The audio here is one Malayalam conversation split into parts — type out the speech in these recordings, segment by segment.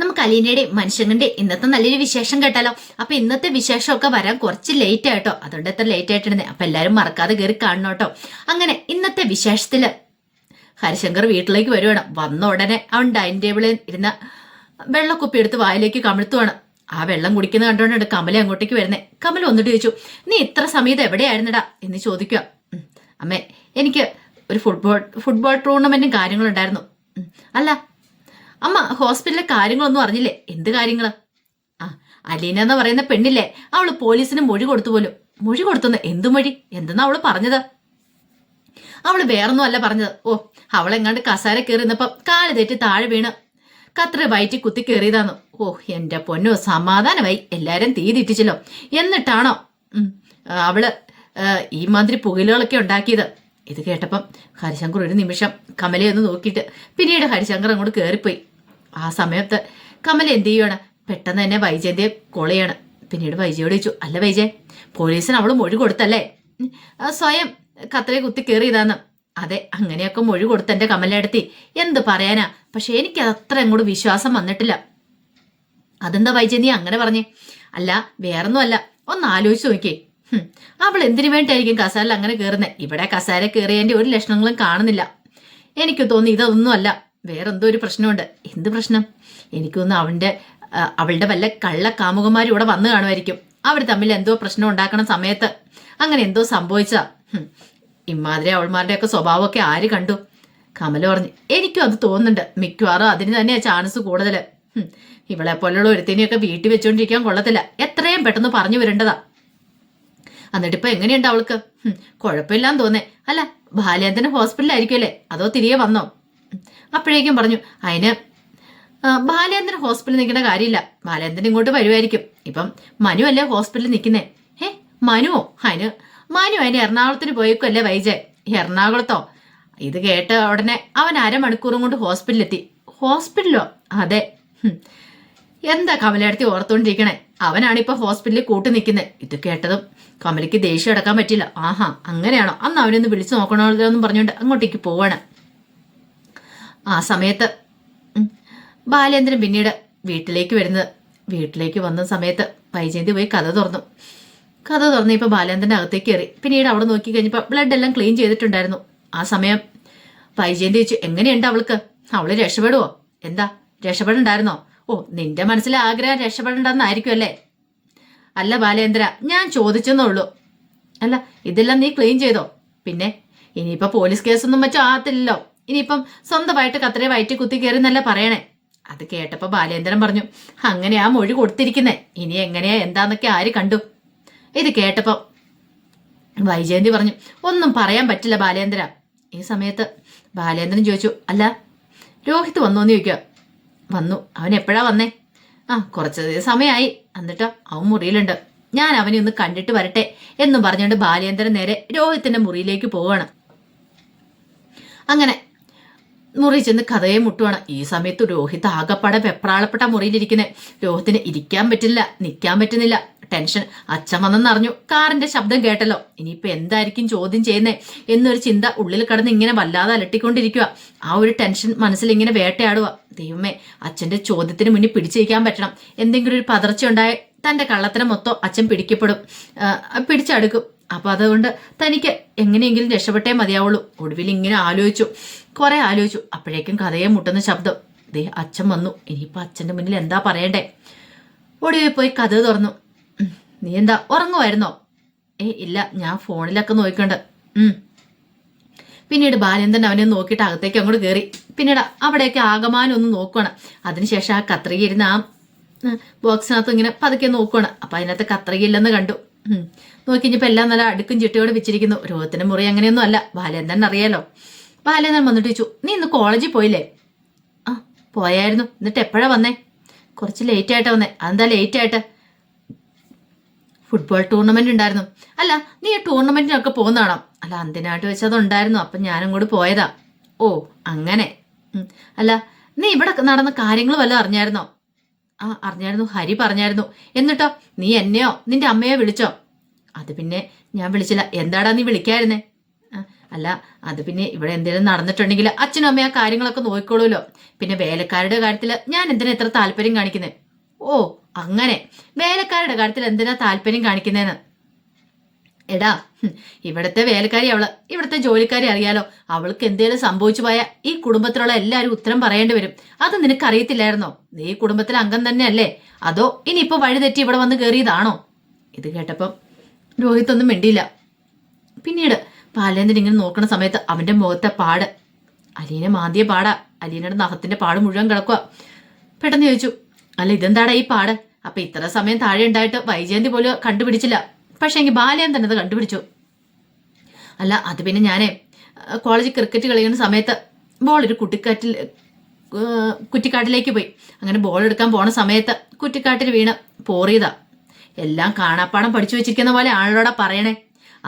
നമുക്ക് അലീനയുടെ മനുഷ്യങ്ങളുടെ ഇന്നത്തെ നല്ലൊരു വിശേഷം കേട്ടാലോ? അപ്പൊ ഇന്നത്തെ വിശേഷമൊക്കെ വരാൻ കുറച്ച് ലേറ്റ് ആയിട്ടോ? അതുകൊണ്ട് എത്ര ലേറ്റ് ആയിട്ടുണ്ട് അപ്പൊ എല്ലാവരും മറക്കാതെ കയറി കാണണം കേട്ടോ. അങ്ങനെ ഇന്നത്തെ വിശേഷത്തിൽ ഹരിശങ്കർ വീട്ടിലേക്ക് വരുവാണ്. വന്ന ഉടനെ അവൻ ഡൈനിങ് ടേബിളിൽ ഇരുന്ന വെള്ളക്കുപ്പി എടുത്ത് വായിലേക്ക് കമിഴ്ത്തുവാണ്. ആ വെള്ളം കുടിക്കുന്ന കണ്ടുകൊണ്ടാണ് കമല അങ്ങോട്ടേക്ക് വരുന്നത് കമല വന്നിട്ട് ചോദിച്ചു നീ ഇത്ര സമയത്ത് എവിടെയായിരുന്നടാ? എന്ന് ചോദിക്കുക. അമ്മേ എനിക്ക് ഒരു ഫുട്ബോൾ ഫുട്ബോൾ ടൂർണമെന്റും കാര്യങ്ങളുണ്ടായിരുന്നു അല്ല അമ്മ ഹോസ്പിറ്റലിലെ കാര്യങ്ങളൊന്നും അറിഞ്ഞില്ലേ? എന്ത് കാര്യങ്ങൾ? ആ അലീന എന്ന് പറയുന്ന പെണ്ണില്ലേ? അവൾ പോലീസിന് മൊഴി കൊടുത്തു പോലും. മൊഴി കൊടുത്തുന്ന് എന്തു മൊഴി? എന്തെന്നാ അവൾ പറഞ്ഞത്? അവൾ വേറൊന്നും അല്ല പറഞ്ഞത്. ഓ അവളെങ്ങാണ്ട് കസാര കയറിന്നപ്പോ കാൽ തെറ്റി താഴെ വീണ്. കത്ര വയറ്റി കുത്തി കയറിയതാന്നു. ഓ എന്റെ പൊന്നോ സമാധാനമായി. എല്ലാരും തീ തെറ്റിച്ചല്ലോ. എന്നിട്ടാണോ? അവൾ ഈ മാതിരി പുകലുകളൊക്കെ ഉണ്ടാക്കിയത്. ഇത് കേട്ടപ്പം ഹരിശങ്കർ ഒരു നിമിഷം കമലയെ ഒന്ന് നോക്കിയിട്ട് പിന്നീട് ഹരിശങ്കർ അങ്ങോട്ട് കയറിപ്പോയി ആ സമയത്ത് കമല എന്ത് ചെയ്യുവാണ്? പെട്ടെന്ന് തന്നെ വൈജയന്തിയെ കൊളയാണ് പിന്നീട് വൈജയോട് ചോദിച്ചു അല്ല വൈജയ് പോലീസിന് അവൾ മൊഴി കൊടുത്തല്ലേ? സ്വയം കത്രയെ കുത്തി കയറിയതാന്ന് അതെ അങ്ങനെയൊക്കെ മൊഴി കൊടുത്ത എന്റെ കമലയെടുത്തി എന്ത് പറയാനാ? പക്ഷെ എനിക്ക് അത്ര അങ്ങോട്ട് വിശ്വാസം വന്നിട്ടില്ല. അതെന്താ വൈജയന്തി അങ്ങനെ പറഞ്ഞേ? അല്ല വേറൊന്നും അല്ല ഒന്ന് ആലോചിച്ച് നോക്കിയേ. അവൾ എന്തിനു വേണ്ടിയായിരിക്കും കസാരയിൽ അങ്ങനെ കയറുന്നത് ഇവിടെ കസാര കയറിയതിന്റെ ഒരു ലക്ഷണങ്ങളും കാണുന്നില്ല. എനിക്ക് തോന്നി ഇതൊന്നും അല്ല. വേറെന്തോ ഒരു പ്രശ്നമുണ്ട്. എന്ത് പ്രശ്നം? എനിക്ക് തോന്നുന്നു അവന്റെ അവളുടെ വല്ല കള്ള കാമുകന്മാരും ഇവിടെ വന്നു കാണുമായിരിക്കും. അവർ തമ്മിൽ എന്തോ പ്രശ്നം ഉണ്ടാക്കണ സമയത്ത് അങ്ങനെ എന്തോ സംഭവിച്ചാ ഇമാതിരി അവൾമാരുടെയൊക്കെ സ്വഭാവമൊക്കെ ആര് കണ്ടു? കമല പറഞ്ഞു എനിക്കും അത് തോന്നുന്നുണ്ട്. മിക്കവാറും അതിന് തന്നെയാ ചാൻസ് കൂടുതൽ ഇവളെ പോലുള്ള ഒരുത്തിനെയൊക്കെ വീട്ടിൽ വെച്ചുകൊണ്ടിരിക്കാൻ കൊള്ളത്തില്ല. എത്രയും പെട്ടെന്ന് പറഞ്ഞു വരേണ്ടതാ. എന്നിട്ടിപ്പോ എങ്ങനെയുണ്ട് അവൾക്ക്? കുഴപ്പമില്ലാന്ന് തോന്നേ. അല്ല ബാലേന്ദ്രൻ ഹോസ്പിറ്റലായിരിക്കുമല്ലേ അതോ തിരികെ വന്നോ? അപ്പോഴേക്കും പറഞ്ഞു അതിന് ബാലേന്ദ്രൻ ഹോസ്പിറ്റലിൽ നിൽക്കേണ്ട കാര്യമില്ല. ബാലേന്ദ്രൻ ഇങ്ങോട്ട് വരുമായിരിക്കും ഇപ്പം മനു അല്ലേ ഹോസ്പിറ്റലിൽ നിൽക്കുന്നേ? ഏ മനുവോ അതിന് മനു അതിന് എറണാകുളത്തിന് പോയേക്കല്ലേ വൈജയ് എറണാകുളത്തോ? ഇത് കേട്ട ഉടനെ അവൻ അരമണിക്കൂറും കൊണ്ട് ഹോസ്പിറ്റലിലെത്തി. ഹോസ്പിറ്റലോ? അതെ. എന്താ കമലയടത്തി ഓർത്തോണ്ടിരിക്കണേ? അവനാണ് ഇപ്പൊ ഹോസ്പിറ്റലിൽ കൂട്ടി നിൽക്കുന്നത് ഇത് കേട്ടതും കമലിക്ക് ദേഷ്യം അടക്കാൻ പറ്റില്ല. ആഹാ അങ്ങനെയാണോ? അന്ന് അവനൊന്ന് വിളിച്ചു നോക്കണമല്ലോ എന്നും പറഞ്ഞുകൊണ്ട് അങ്ങോട്ടേക്ക് പോവാണ്. ആ സമയത്ത് ബാലേന്ദ്രൻ പിന്നീട് വീട്ടിലേക്ക് വരുന്നത്. വീട്ടിലേക്ക് വന്ന സമയത്ത് വൈജയന്തി പോയി കഥ തുറന്നു. കഥ തുറന്ന് ഇപ്പൊ ബാലേന്ദ്രന്റെ അകത്തേക്ക് കയറി. പിന്നീട് അവിടെ നോക്കി കഴിഞ്ഞപ്പോൾ ബ്ലഡ് എല്ലാം ക്ലീൻ ചെയ്തിട്ടുണ്ടായിരുന്നു. ആ സമയം വൈജയന്തി ചോദിച്ചു എങ്ങനെയുണ്ട് അവൾക്ക്? അവൾ രക്ഷപ്പെടുവോ? എന്താ? രക്ഷപ്പെടണ്ടായിരുന്നോ? ഓ നിന്റെ മനസ്സിലെ ആഗ്രഹം രക്ഷപ്പെടേണ്ടെന്നായിരിക്കും അല്ലേ? അല്ല ബാലേന്ദ്ര ഞാൻ ചോദിച്ചെന്നുള്ളൂ. അല്ല ഇതെല്ലാം നീ ക്ലീൻ ചെയ്തോ? പിന്നെ ഇനിയിപ്പോ പോലീസ് കേസൊന്നും മറ്റോ ആകത്തില്ലല്ലോ. ഇനിയിപ്പം സ്വന്തമായിട്ട് കത്തരെ വയറ്റി കുത്തി കയറി എന്നല്ല പറയണേ? അത് കേട്ടപ്പോൾ ബാലേന്ദ്രൻ പറഞ്ഞു അങ്ങനെയാ മൊഴി കൊടുത്തിരിക്കുന്നേ. ഇനി എങ്ങനെയാ എന്താന്നൊക്കെ ആര് കണ്ടു? ഇത് കേട്ടപ്പോൾ വൈജയന്തി പറഞ്ഞു ഒന്നും പറയാൻ പറ്റില്ല ബാലേന്ദ്ര. ഈ സമയത്ത് ബാലേന്ദ്രൻ ചോദിച്ചു അല്ല രോഹിത് വന്നോന്ന് ചോദിക്കുക വന്നു. അവൻ എപ്പോഴാ വന്നേ? ആ കുറച്ചധികം സമയമായി എന്നിട്ടോ അവൻ മുറിയിലുണ്ട്. ഞാൻ അവനെ ഒന്ന് കണ്ടിട്ട് വരട്ടെ എന്നും പറഞ്ഞുകൊണ്ട് ബാലേന്ദ്രൻ നേരെ രോഹിത്തിന്റെ മുറിയിലേക്ക് പോവാണ്. അങ്ങനെ മുറി ചെന്ന് കഥയെ മുട്ടുവാണ്. ഈ സമയത്ത് രോഹിത് ആകപ്പാടെ വെപ്രാളപ്പെട്ട മുറിയിലിരിക്കുന്നത് രോഹിത്തിന് ഇരിക്കാൻ പറ്റില്ല നിൽക്കാൻ പറ്റുന്നില്ല. ടെൻഷൻ. അച്ഛൻ വന്നെന്നറിഞ്ഞു കാറിന്റെ ശബ്ദം കേട്ടല്ലോ. ഇനിയിപ്പോ എന്തായിരിക്കും ചോദ്യം ചെയ്യുന്നേ? എന്നൊരു ചിന്ത ഉള്ളിൽ കടന്ന് ഇങ്ങനെ വല്ലാതെ അലട്ടിക്കൊണ്ടിരിക്കുക ആ ഒരു ടെൻഷൻ മനസ്സിൽ ഇങ്ങനെ വേട്ടയാടുക ദൈവമേ അച്ഛന്റെ ചോദ്യത്തിന് മുന്നിൽ പിടിച്ചിരിക്കാൻ പറ്റണം. എന്തെങ്കിലും ഒരു പതർച്ച ഉണ്ടായ തന്റെ കള്ളത്തരം മൊത്തം അച്ഛൻ പിടിക്കപ്പെടും. പിടിച്ചെടുക്കും. അപ്പൊ അതുകൊണ്ട് തനിക്ക് എങ്ങനെയെങ്കിലും രക്ഷപ്പെട്ടേ മതിയാവുള്ളൂ. ഒടുവിൽ ഇങ്ങനെ ആലോചിച്ചു. കുറെ ആലോചിച്ചു. അപ്പോഴേക്കും കഥയെ മുട്ടുന്ന ശബ്ദം. ദേ അച്ഛൻ വന്നു. ഇനിയിപ്പോ അച്ഛന്റെ മുന്നിൽ എന്താ പറയണ്ടേ? ഒടുവിൽ പോയി കഥ തുറന്നു. നീ എന്താ ഉറങ്ങുമായിരുന്നോ ഏ ഇല്ല ഞാൻ ഫോണിലൊക്കെ നോക്കണ്ട് ഉം. പിന്നീട് ബാലേന്ദ്രൻ അവനെ നോക്കിയിട്ട് അകത്തേക്ക് അങ്ങോട്ട് കയറി പിന്നീട് അവിടെയൊക്കെ ആകമാനം ഒന്ന് നോക്കുകയാണ് അതിനുശേഷം ആ കത്രിക ഇരുന്ന് ആ ബോക്സിനകത്ത് ഇങ്ങനെ പതുക്കെ നോക്കുകയാണ് അപ്പൊ അതിനകത്ത് കത്രിക ഇല്ലെന്ന് കണ്ടു. നോക്കി എല്ലാം നല്ല അടുക്കും ചിട്ടയോടെ വെച്ചിരിക്കുന്നു. രോഗത്തിന് മുറി അങ്ങനെയൊന്നും അല്ല. ബാലേന്ദ്രൻ അറിയാലോ. ബാലേന്ദ്രൻ വന്നിട്ട് ചോദിച്ചു നീ ഇന്ന് കോളേജിൽ പോയില്ലേ? ആ പോയായിരുന്നു. എന്നിട്ട് എപ്പോഴാ വന്നേ? കുറച്ച് ലേറ്റ് ആയിട്ടാ വന്നേ. അതെന്താ ലേറ്റ് ആയിട്ട് ഫുട്ബോൾ ടൂർണമെന്റ് ഉണ്ടായിരുന്നു. അല്ല നീ ടൂർണമെന്റിനൊക്കെ പോകുന്നതാണോ അല്ല അന്തിനായിട്ട് വെച്ചത് ഉണ്ടായിരുന്നു. അപ്പം ഞാനും കൂടി പോയതാ. ഓ അങ്ങനെ. അല്ല നീ ഇവിടെ നടന്ന കാര്യങ്ങൾ വല്ലതും അറിഞ്ഞായിരുന്നോ? ആ അറിഞ്ഞായിരുന്നു. ഹരി പറഞ്ഞായിരുന്നു. എന്നിട്ടോ നീ എന്നെയോ നിന്റെ അമ്മയോ വിളിച്ചോ? അത് പിന്നെ ഞാൻ വിളിച്ചില്ല. എന്താടാ നീ വിളിക്കായിരുന്നേ? അല്ല അത് പിന്നെ ഇവിടെ എന്തെങ്കിലും നടന്നിട്ടുണ്ടെങ്കിൽ അച്ഛനും അമ്മയും ആ കാര്യങ്ങളൊക്കെ നോക്കിക്കോളൂല്ലോ പിന്നെ വേലക്കാരുടെ കാര്യത്തിൽ ഞാൻ എന്തിനാ ഇത്ര താല്പര്യം കാണിക്കുന്നത് ഓ അങ്ങനെ. വേലക്കാരുടെ കാര്യത്തിൽ എന്തിനാ താല്പര്യം കാണിക്കുന്നതെന്ന് എടാ ഇവിടുത്തെ വേലക്കാരി അവൾ ഇവിടുത്തെ ജോലിക്കാരി അറിയാലോ. അവൾക്ക് എന്തേലും സംഭവിച്ചു പോയാൽ ഈ കുടുംബത്തിലുള്ള എല്ലാവരും ഉത്തരം പറയേണ്ടി വരും. അത് നിനക്ക് അറിയത്തില്ലായിരുന്നോ നീ കുടുംബത്തിലെ അംഗം തന്നെയല്ലേ? അതോ ഇനി ഇനിയിപ്പോ വഴിതെറ്റി ഇവിടെ വന്ന് കയറിയതാണോ ഇത് കേട്ടപ്പം രോഹിത് ഒന്നും മിണ്ടിയില്ല. പിന്നീട് ബാലേന്ദ്രൻ ഇങ്ങനെ നോക്കണ സമയത്ത് അവന്റെ മുഖത്തെ പാട്. അലീനെ മാന്തിയ പാടാ. അലീനയുടെ നഖത്തിന്റെ പാട് മുഴുവൻ കിടക്കുക പെട്ടെന്ന് ചോദിച്ചു അല്ല ഇതെന്താടാ ഈ പാട്? അപ്പൊ ഇത്ര സമയം താഴെ ഉണ്ടായിട്ട് വൈജയന്തി പോലും കണ്ടുപിടിച്ചില്ല. പക്ഷെ എങ്കിൽ ബാലയൻ അത് കണ്ടുപിടിച്ചു. അല്ല അത് പിന്നെ ഞാനേ കോളേജ് ക്രിക്കറ്റ് കളിക്കുന്ന സമയത്ത് ബോൾ ഒരു കുട്ടിക്കാറ്റിൽ കുറ്റിക്കാട്ടിലേക്ക് പോയി. അങ്ങനെ ബോൾ എടുക്കാൻ പോണ സമയത്ത് കുറ്റിക്കാട്ടിൽ വീണ് പോറിയതാ. എല്ലാം കാണാപ്പാടം പഠിച്ചു വെച്ചിരിക്കുന്ന പോലെ ആളോടാ പറയണേ.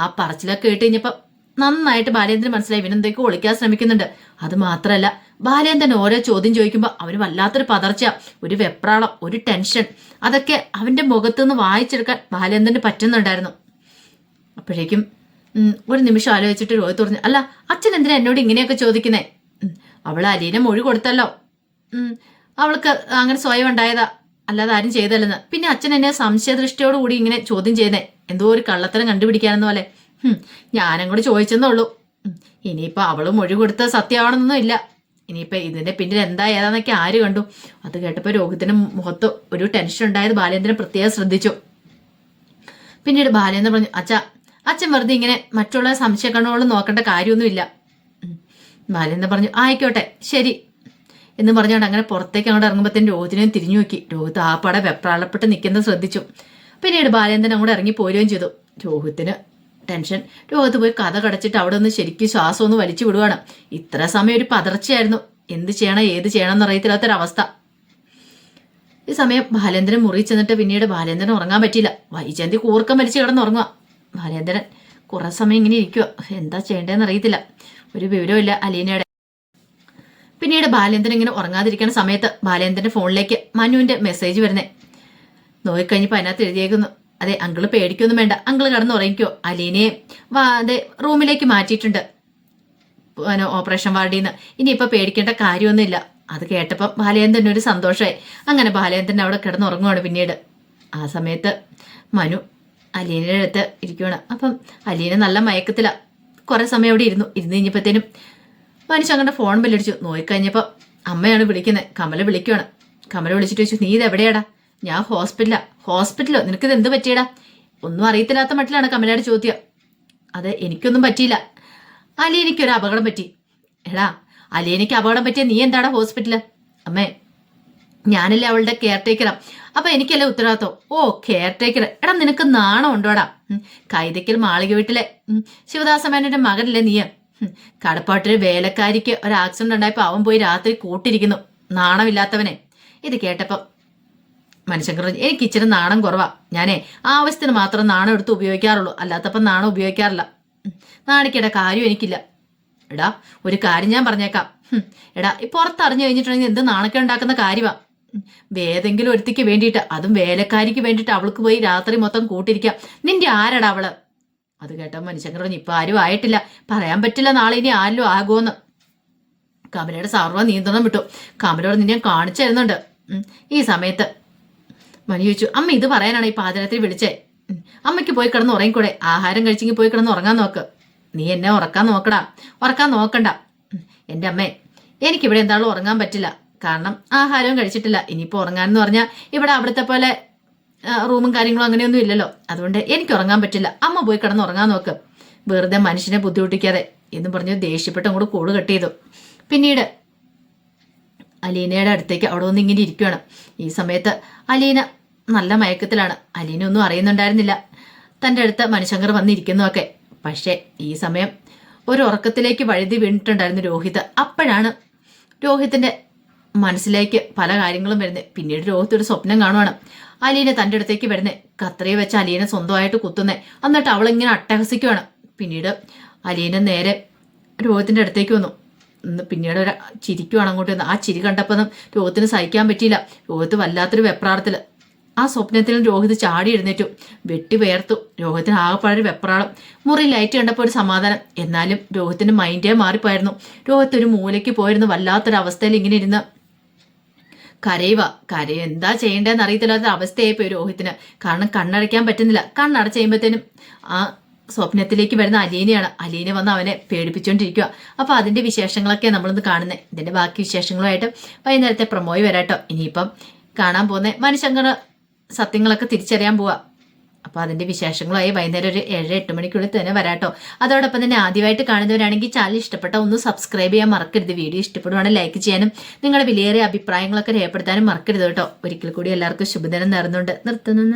ആ പറച്ചിലൊക്കെ കേട്ട് കഴിഞ്ഞപ്പം നന്നായിട്ട് ബാലേന്ദ്രൻ മനസ്സിലായി ഇവനെന്തൊക്കെ ഒളിക്കാൻ ശ്രമിക്കുന്നുണ്ട്. അത് മാത്രമല്ല ബാലേന്ദ്രൻ ഓരോ ചോദ്യം ചോദിക്കുമ്പോൾ അവന് വല്ലാത്തൊരു പതർച്ച ഒരു വെപ്രാളം ഒരു ടെൻഷൻ. അതൊക്കെ അവന്റെ മുഖത്ത് നിന്ന് വായിച്ചെടുക്കാൻ ബാലേന്ദ്രന് പറ്റുന്നുണ്ടായിരുന്നു. അപ്പോഴേക്കും ഒരു നിമിഷം ആലോചിച്ചിട്ട് രോഹിത് പറഞ്ഞു അല്ല അച്ഛൻ എന്തിനാ എന്നോട് ഇങ്ങനെയൊക്കെ ചോദിക്കുന്നേ? അവൾ അലീനെ മൊഴി കൊടുത്തല്ലോ. അവൾക്ക് അങ്ങനെ സ്വയം ഉണ്ടായതാ അല്ലാതെ ആരും ചെയ്തല്ലെന്ന്. പിന്നെ അച്ഛൻ എന്നെ സംശയദൃഷ്ടിയോടുകൂടി ഇങ്ങനെ ചോദ്യം ചെയ്യുന്നേ? എന്തോ ഒരു കള്ളത്തരം കണ്ടുപിടിക്കാനെന്ന പോലെ ഹും, കൂടി ചോദിച്ചെന്നേ ഉള്ളൂ ഉം, ഇനിയിപ്പോ അവൾ മൊഴി കൊടുത്ത സത്യമാണെന്നൊന്നും ഇല്ല. ഇനിയിപ്പോ ഇതിന്റെ പിന്നിൽ എന്താ ഏതാന്നൊക്കെ ആര് കണ്ടു? അത് കേട്ടപ്പോൾ രോഹിത്തിന് മുഖത്ത് ഒരു ടെൻഷൻ ഉണ്ടായത് ബാലേന്ദ്രൻ പ്രത്യേകം ശ്രദ്ധിച്ചു. പിന്നീട് ബാലേന്ദ്രൻ പറഞ്ഞു അച്ഛ അച്ഛൻ വെറുതെ ഇങ്ങനെ മറ്റുള്ള സംശയ കണ്ണുകളും നോക്കേണ്ട കാര്യമൊന്നുമില്ല. ബാലേന്ദ്രൻ പറഞ്ഞു ആയിക്കോട്ടെ ശരി. എന്ന് പറഞ്ഞുകൊണ്ട് അങ്ങനെ പുറത്തേക്ക് അങ്ങോട്ട് ഇറങ്ങുമ്പോഴത്തേന് രോഹിതിനെയും തിരിഞ്ഞു നോക്കി. രോഹിത് ആ പടം വെപ്രാളപ്പെട്ട് നിൽക്കുന്നത് ശ്രദ്ധിച്ചു. പിന്നീട് ബാലേന്ദ്രൻ അങ്ങോട്ട് ഇറങ്ങി പോരുകയും ചെയ്തു. രോഹിത്തിന് ടെൻഷൻ. രോഗത്ത് പോയി കഥ കടച്ചിട്ട് അവിടെ ഒന്ന് ശരിക്കും ശ്വാസം ഒന്ന് വലിച്ചു വിടുവാണ്. ഇത്ര സമയം ഒരു പതർച്ചയായിരുന്നു. എന്ത് ചെയ്യണം ഏത് ചെയ്യണം എന്നറിയത്തില്ലാത്തൊരവസ്ഥ. ഈ സമയം ബാലേന്ദ്രൻ മുറി ചെന്നിട്ട് പിന്നീട് ബാലേന്ദ്രൻ ഉറങ്ങാൻ പറ്റിയില്ല. വൈജയന്തി കൂർക്കം വലിച്ച് കിടന്നുറങ്ങുക ബാലേന്ദ്രൻ കുറെ സമയം ഇങ്ങനെ ഇരിക്കുക എന്താ ചെയ്യേണ്ടതെന്ന് അറിയത്തില്ല. ഒരു വിവരമില്ല അലീനയുടെ. പിന്നീട് ബാലേന്ദ്രൻ ഇങ്ങനെ ഉറങ്ങാതിരിക്കുന്ന സമയത്ത് ബാലേന്ദ്രന്റെ ഫോണിലേക്ക് മനുവിന്റെ മെസ്സേജ് വരുന്നേ. നോക്കിക്കഴിഞ്ഞപ്പോൾ അതിനകത്ത് എഴുതിയേക്കുന്നു. അതെ അങ്കിൾ പേടിക്കൊന്നും വേണ്ട. അങ്കിൾ കിടന്ന് ഉറങ്ങിക്കോ. അലീനെ വാ അതെ റൂമിലേക്ക് മാറ്റിയിട്ടുണ്ട്. പിന്നെ ഓപ്പറേഷൻ വാർഡിൽ നിന്ന് ഇനിയിപ്പോൾ പേടിക്കേണ്ട കാര്യമൊന്നുമില്ല. അത് കേട്ടപ്പം ബാലചന്ദ്രൻ ഒരു സന്തോഷമായി. അങ്ങനെ ബാലചന്ദ്രൻ അവിടെ കിടന്നുറങ്ങുവാണ് പിന്നീട്. ആ സമയത്ത് മനു അലീനയുടെ അടുത്ത് ഇരിക്കുവാണ്. അപ്പം അലീന നല്ല മയക്കത്തില. കുറേ സമയം അവിടെ ഇരുന്നു. ഇരുന്ന് കഴിഞ്ഞപ്പോഴത്തേനും മനുഷ്യ അങ്ങനെ ഫോൺ ബില്ലടിച്ചു. നോക്കിക്കഴിഞ്ഞപ്പോൾ അമ്മയാണ് വിളിക്കുന്നത് കമല വിളിക്കുവാണ്. കമല വിളിച്ചിട്ട് ചോദിച്ചു നീ ഇത് എവിടെയാടാ ഞാൻ ഹോസ്പിറ്റലാ ഹോസ്പിറ്റലോ? നിനക്കിത് എന്ത് പറ്റിയടാ? ഒന്നും അറിയത്തില്ലാത്ത മട്ടിലാണ് കമലയുടെ ചോദ്യം. അത് എനിക്കൊന്നും പറ്റിയില്ല. അലിയനിക്കൊരു അപകടം പറ്റി. എടാ അലിയനിക്ക് അപകടം പറ്റിയ നീ എന്താടാ ഹോസ്പിറ്റൽ? അമ്മേ ഞാനല്ലേ അവളുടെ കെയർ ടേക്കറാ അപ്പൊ എനിക്കല്ലേ ഉത്തരവാദിത്വം? ഓ കെയർ ടേക്കർ എടാ നിനക്ക് നാണം ഉണ്ടോടാ? കൈതയ്ക്കൽ മാളിക വീട്ടിലെ ശിവദാസ ശിവദാസമേനന്റെ മകനല്ലേ നീ കടപ്പാട്ടൊരു വേലക്കാരിക്ക് ഒരു ആക്സിഡന്റ് ഉണ്ടായപ്പോ അവൻ പോയി രാത്രി കൂട്ടിരിക്കുന്നു. നാണമില്ലാത്തവനെ. ഇത് കേട്ടപ്പം മനുഷ്യങ്കർ എനിക്ക് ഇച്ചിരി നാണം കുറവാ. ഞാനേ ആവശ്യത്തിന് മാത്രം നാണം എടുത്ത് ഉപയോഗിക്കാറുള്ളൂ. അല്ലാത്തപ്പം നാണം ഉപയോഗിക്കാറില്ല. നാണിക്കേടെ കാര്യം എനിക്കില്ല. എടാ ഒരു കാര്യം ഞാൻ പറഞ്ഞേക്കാം. എടാ ഈ പുറത്തറിഞ്ഞു കഴിഞ്ഞിട്ടുണ്ടെങ്കിൽ എന്ത് നാണക്കെ ഉണ്ടാക്കുന്ന കാര്യമാ? ഏതെങ്കിലും ഒരുത്തിക്ക് വേണ്ടിയിട്ട് അതും വേലക്കാരിക്ക് വേണ്ടിയിട്ട് അവൾക്ക് പോയി രാത്രി മൊത്തം കൂട്ടിരിക്കാം. നിന്റെ ആരടാ അവൾ? അത് കേട്ട മനുഷ്യങ്കർ പറഞ്ഞു ഇപ്പൊ ആരും ആയിട്ടില്ല. പറയാൻ പറ്റില്ല നാളെ ഇനി ആരിലും ആകുമെന്ന് കമലയുടെ സർവ നിയന്ത്രണം വിട്ടു. കമലോട് നിന്നെ കാണിച്ചു തരുന്നുണ്ട്. ഈ സമയത്ത് മനു ചോദിച്ചു അമ്മ ഇത് പറയാനാണ് ഈ പാതിരാത്രി വിളിച്ചേ. അമ്മയ്ക്ക് പോയി കിടന്ന് ഉറങ്ങിക്കൂടെ? ആഹാരം കഴിച്ചെങ്കിൽ പോയി കിടന്ന് ഉറങ്ങാൻ നോക്ക്. നീ എന്നെ ഉറക്കാൻ നോക്കടാ. ഉറക്കാൻ നോക്കണ്ട. എന്റെ അമ്മേ എനിക്കിവിടെ എന്താണോ ഉറങ്ങാൻ പറ്റില്ല. കാരണം ആഹാരവും കഴിച്ചിട്ടില്ല. ഇനിയിപ്പോൾ ഉറങ്ങാനെന്ന് പറഞ്ഞാൽ ഇവിടെ അവിടുത്തെ പോലെ റൂമും കാര്യങ്ങളും അങ്ങനെയൊന്നും ഇല്ലല്ലോ. അതുകൊണ്ട് എനിക്ക് ഉറങ്ങാൻ പറ്റില്ല. അമ്മ പോയി കിടന്ന് ഉറങ്ങാൻ നോക്ക്. വെറുതെ മനുഷ്യനെ ബുദ്ധിമുട്ടിക്കാതെ. എന്ന് പറഞ്ഞ് ദേഷ്യപ്പെട്ട് അങ്ങോട്ട് കൂട് കട്ട് ചെയ്തു പിന്നീട് അലീനയുടെ അടുത്തേക്ക് അവിടെ വന്ന് ഇങ്ങനെ ഇരിക്കുകയാണ് ഈ സമയത്ത് അലീന നല്ല മയക്കത്തിലാണ്. അലീനൊന്നും അറിയുന്നുണ്ടായിരുന്നില്ല. തന്റെ അടുത്ത് മനുശങ്കർ വന്നിരിക്കുന്നതൊക്കെ പക്ഷേ ഈ സമയം ഒരു ഉറക്കത്തിലേക്ക് വഴുതി വീണിട്ടുണ്ടായിരുന്നു രോഹിത്. അപ്പോഴാണ് രോഹിത്തിന്റെ മനസ്സിലേക്ക് പല കാര്യങ്ങളും വരുന്നത്. പിന്നീട് രോഹിത് ഒരു സ്വപ്നം കാണുവാണ്. അലീനെ തന്റെ അടുത്തേക്ക് വരുന്നത്. കത്രയെ വെച്ച് അലീനെ സ്വന്തമായിട്ട് കുത്തുന്നേ എന്നിട്ട് അവളിങ്ങനെ അട്ടഹസിക്കുവാണ്. പിന്നീട് അലീന നേരെ രോഹിത്തിന്റെ അടുത്തേക്ക് വന്നു. പിന്നീട് ഒരു ചിരിക്കുവാണ് അങ്ങോട്ട് വന്ന് ആ ചിരി കണ്ടപ്പോൾ രോഹത്തിന് സഹിക്കാൻ പറ്റിയില്ല. രോഹത്ത് വല്ലാത്തൊരു വെപ്രാളത്തിൽ ആ സ്വപ്നത്തിൽ രോഹിത് ചാടി എഴുന്നേറ്റു. വെട്ടി വേർത്തു രോഹിത്തിന് ആകെപ്പാടൊരു വെപ്രാളം. മുറി ലൈറ്റ് കണ്ടപ്പോൾ ഒരു സമാധാനം. എന്നാലും രോഹിത്തിന്റെ മൈൻഡേ മാറിപ്പോയിരുന്നു. രോഹിത്ത് ഒരു മൂലയ്ക്ക് പോയിരുന്നു. വല്ലാത്തൊരു അവസ്ഥയിൽ ഇങ്ങനെ ഇരുന്ന്. കരയുക. കരയ എന്താ ചെയ്യേണ്ടതെന്ന് അറിയത്തില്ലാത്ത അവസ്ഥയായി പോയി രോഹിത്തിന്. കാരണം കണ്ണടയ്ക്കാൻ പറ്റുന്നില്ല. കണ്ണടച്ച് കഴിയുമ്പോഴത്തേനും ആ സ്വപ്നത്തിലേക്ക് വരുന്ന അലീനയാണ്. അലീന വന്ന് അവനെ പേടിപ്പിച്ചുകൊണ്ടിരിക്കുക. അപ്പോൾ അതിന്റെ വിശേഷങ്ങളൊക്കെ നമ്മളിന്ന് കാണുന്നത് ഇതിന്റെ ബാക്കി വിശേഷങ്ങളുമായിട്ട് വൈകുന്നേരത്തെ പ്രമോയി വരാട്ടോ. ഇനിയിപ്പം കാണാൻ പോകുന്ന മനുഷ്യങ്ങൾ സത്യങ്ങളൊക്കെ തിരിച്ചറിയാൻ പോവാ. അപ്പോൾ അതിന്റെ വിശേഷങ്ങളുമായി വൈകുന്നേരം ഒരു ഏഴ് എട്ട് മണിക്കുള്ളിൽ തന്നെ വരാട്ടോ. അതോടൊപ്പം തന്നെ ആദ്യമായിട്ട് കാണുന്നവരാണെങ്കിൽ ചാനൽ ഇഷ്ടപ്പെട്ട ഒന്ന് സബ്സ്ക്രൈബ് ചെയ്യാൻ മറക്കരുത്. വീഡിയോ ഇഷ്ടപ്പെടുവാണെങ്കിൽ ലൈക്ക് ചെയ്യാനും നിങ്ങളുടെ വിലയേറിയ അഭിപ്രായങ്ങളൊക്കെ രേഖപ്പെടുത്താനും മറക്കരുത് കേട്ടോ. ഒരിക്കൽ കൂടി എല്ലാവർക്കും ശുഭദിനം നേർന്നുകൊണ്ട് നിർത്തുന്നു.